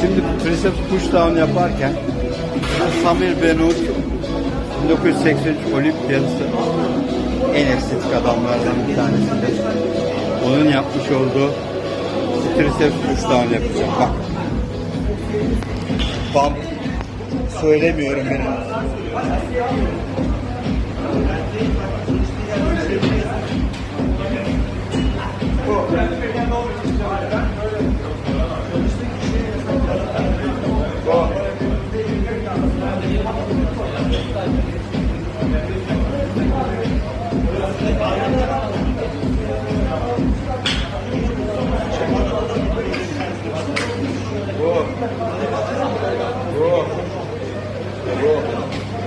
Şimdi triceps pushdown yaparken Samir Benur 1983 olimpiyası en estetik adamlardan bir tanesidir. Onun yapmış olduğu triceps pushdown yapacağım. Bak. Bam. Söylemiyorum benim. Go. Go. Go.